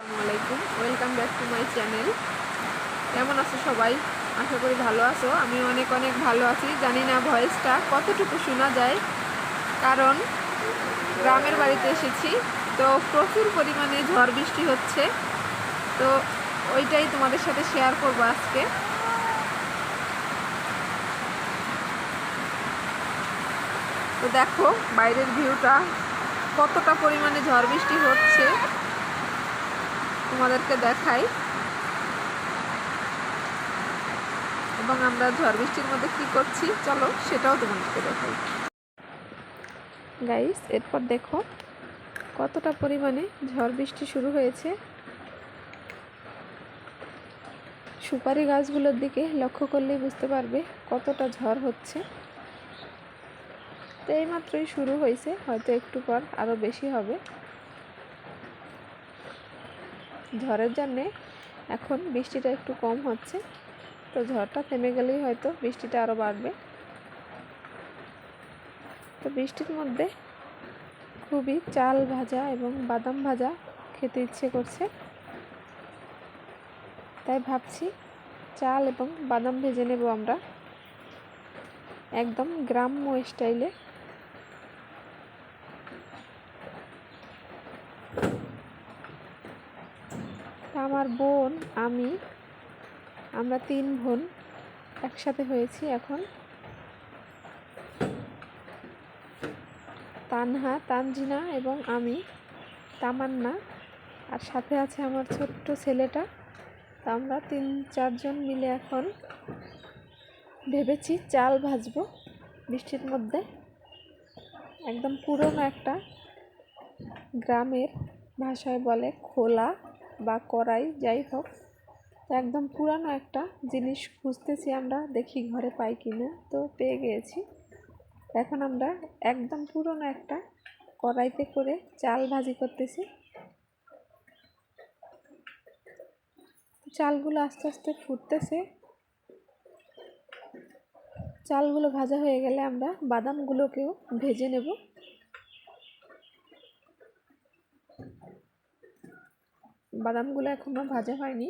আসসালামু আলাইকুম। Welcome back to my channel কেমন আছো সবাই? আশা করি ভালো আছো। আমি অনেক অনেক ভালো আছি। জানি না ভয়েসটা কতটুকু শোনা যায়। কারণ গ্রামের বাড়িতে এসেছি। তো প্রচুর পরিমাণে ঝড় বৃষ্টি হচ্ছে। তো ওইটাই তোমাদের সাথে শেয়ার করব আজকে। তো দেখো, বাইরের ভিউটা কতটা পরিমাণে ঝড় বৃষ্টি হচ্ছে। তোমাদেরকে দেখাই। এবং আমরা ঝড় বৃষ্টির মধ্যে কি করছি? চলো সেটাও তোমাদেরকে দেখাই। গাইস এরপর দেখো কতটা পরিমাণে ঝড় বৃষ্টি শুরু হয়েছে। সুপারি গাছগুলোর দিকে লক্ষ্য করলেই বুঝতে পারবে কতটা ঝড় হচ্ছে। তো এইমাত্রই শুরু হয়েছে, হয়তো একটু পর আরও বেশি হবে। ঝড়ের জন্যে এখন বৃষ্টিটা একটু কম হচ্ছে। তো ঝড়টা থেমে গেলেই হয়তো বৃষ্টিটা আরও বাড়বে। তো বৃষ্টির মধ্যে খুবই চাল ভাজা এবং বাদাম ভাজা খেতে ইচ্ছে করছে। তাই ভাবছি চাল এবং বাদাম ভেজে নেব আমরা। একদম গ্রাম্য স্টাইলে আমার বোন, আমি, আমরা তিন বোন একসাথে হয়েছি এখন। তানহা, তানজিনা এবং আমি, তামান্না আর সাথে আছে আমার ছোট্ট ছেলেটা। তা আমরা তিন, চারজন মিলে এখন ভেবেছি চাল ভাজবো বৃষ্টির মধ্যে। একদম পুরনো একটা গ্রামের ভাষায় বলে খোলা। বা কড়াই যাই হোক। একদম পুরানো একটা জিনিস খুঁজতেছি আমরা, দেখি ঘরে পাই কিনা। তো পেয়ে গিয়েছি। এখন আমরা একদম পুরনো একটা কড়াইতে করে চাল ভাজি করতেছি। চালগুলো আস্তে আস্তে ফুটতেছে। চালগুলো ভাজা হয়ে গেলে আমরা বাদামগুলোকেও ভেজে নেব। বাদামগুলো এখনও ভাজা হয়নি।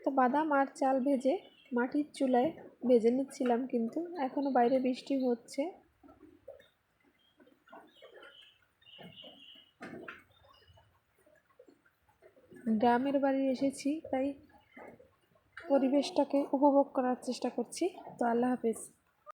তো বাদাম আর চাল ভেজে মাটির চুলায় ভেজে নিচ্ছিলাম কিন্তু এখনও বাইরে বৃষ্টি হচ্ছে। গ্রামের বাড়ি এসেছি, তাই পরিবেশটাকে উপভোগ করার চেষ্টা করছি। তো আল্লাহ হাফেজ।